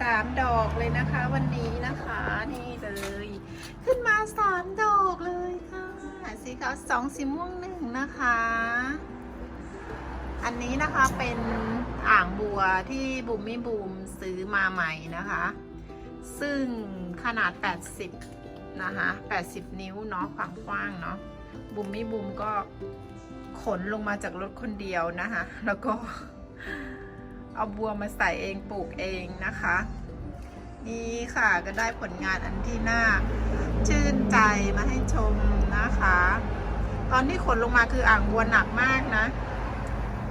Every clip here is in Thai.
สามดอกเลยนะคะ วันนี้นะคะนี่เลย ขึ้นมาสามดอกเลยค่ะสีขาวสองสีม่วงหนึ่งนะคะ อันนี้นะคะเป็นอ่างบัวที่บุมมี่บูมซื้อมาใหม่นะคะ ซึ่งขนาด 80 นะคะ 80 นิ้วเนาะความกว้างเนาะบุมมี่บูมก็ขนลงมาจากรถคนเดียวนะคะ แล้วก็ เอาบัวมาใส่เองปลูกเองนะคะ นี่ค่ะก็ได้ผลงานอันที่น่าชื่นใจมาให้ชมนะคะ ตอนที่ขนลงมาคืออ่างบัวหนักมากนะ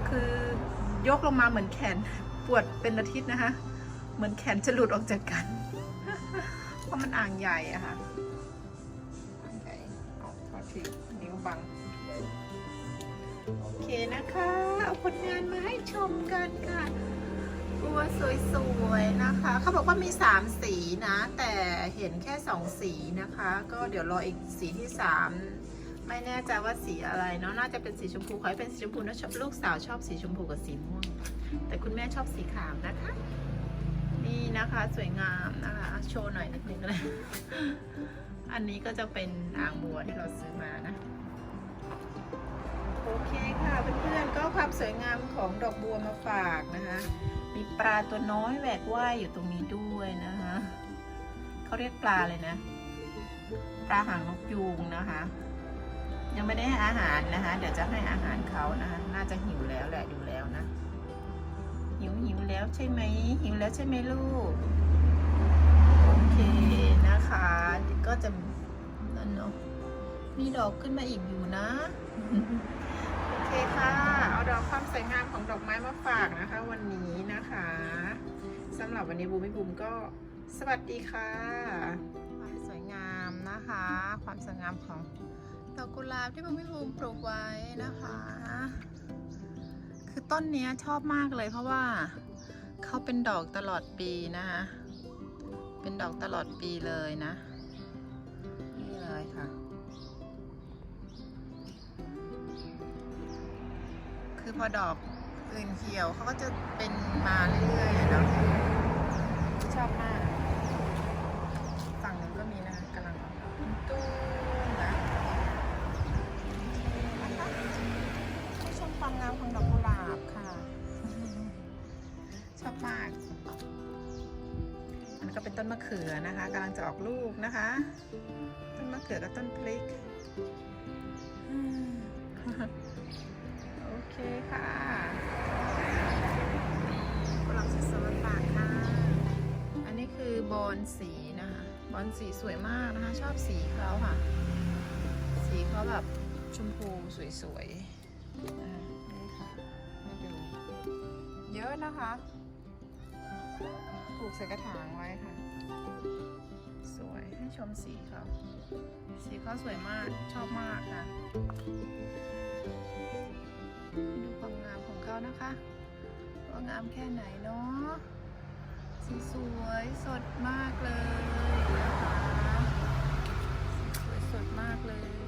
คือยกลงมาเหมือนแขนปวดเป็นอาทิตย์นะคะ เหมือนแขนจะหลุดออกจากกัน เพราะมันอ่างใหญ่อะค่ะอ่างใหญ่เอาขอทีนิ้วบังโอเคนะคะ เอาผลงานมาให้ชมกันค่ะ บัวสวยๆนะคะ เขาบอกว่ามีสามสีนะ แต่เห็นแค่สองสีนะคะ ก็เดี๋ยวรออีกสีที่สามไม่แน่ใจว่าสีอะไรเนาะ น่าจะเป็นสีชมพู ขอให้เป็นสีชมพูนะลูกสาวชอบสีชมพูกับสีม่วง แต่คุณแม่ชอบสีขาวนะคะ นี่นะคะสวยงามนะคะ โชว์หน่อยนิดนึงเลยอันนี้ก็จะเป็นอ่างบัวที่เราซื้อมานะโอเคค่ะเพื่อนๆก็ความสวยงามของดอกบัวมาฝากนะคะ มีปลาตัวน้อยแหวกว่ายอยู่ตรงนี้ด้วยนะคะเขาเรียกปลาเลยนะ ปลาหางนกยูงนะคะ ยังไม่ได้ให้อาหารนะคะ เดี๋ยวจะให้อาหารเขานะคะ น่าจะหิวแล้วแหละดูแล้วนะ หิวหิวแล้วใช่ไหมหิวแล้วใช่ไหมลูก โอเคนะคะ ก็จะนั่นเนาะมีดอกขึ้นมาอีกอยู่นะ เคค่ะ เอาดอกความสวยงามของดอกไม้มาฝากนะคะ วันนี้นะคะสำหรับวันนี้บูมไม่บูมก็สวัสดีค่ะ ความสวยงามนะคะ ความสวยงามของดอกกุหลาบที่บูมไม่บูมปลูกไว้นะคะ คือต้นนี้ชอบมากเลยเพราะว่าเขาเป็นดอกตลอดปีนะคะ เป็นดอกตลอดปีเลยนะ คือพอดอกอื่นเขียวเขาก็จะเป็นมาเรื่อยๆเนาะชอบมากฝั่งนู้นก็มีนะคะกำลังตู้มนะนะคะให้ชมความงามของดอกกุหลาบค่ะ ชอบมากอันนก็เป็นต้นมะเขือนะคะกำลังจะออกลูกนะคะ ต้นมะเขือกับต้นพริก คค่ะกุหลาบสดๆปากค่ะ อันนี้คือบอลสีนะคะ บอลสีสวยมากนะคะ ชอบสีเขาค่ะ สีเขาแบบชมพูสวยๆนะคะนี่ค่ะให้ดู เยอะนะคะปลูกใส่กระถางไว้ค่ะ สวยให้ชมสีเขาสีเขาสวยมากชอบมากค่ะ ดูความงามของเขานะคะว่างามแค่ไหนเนาะสีสวยสดมากเลยนะคะสีสวยสดมากเลย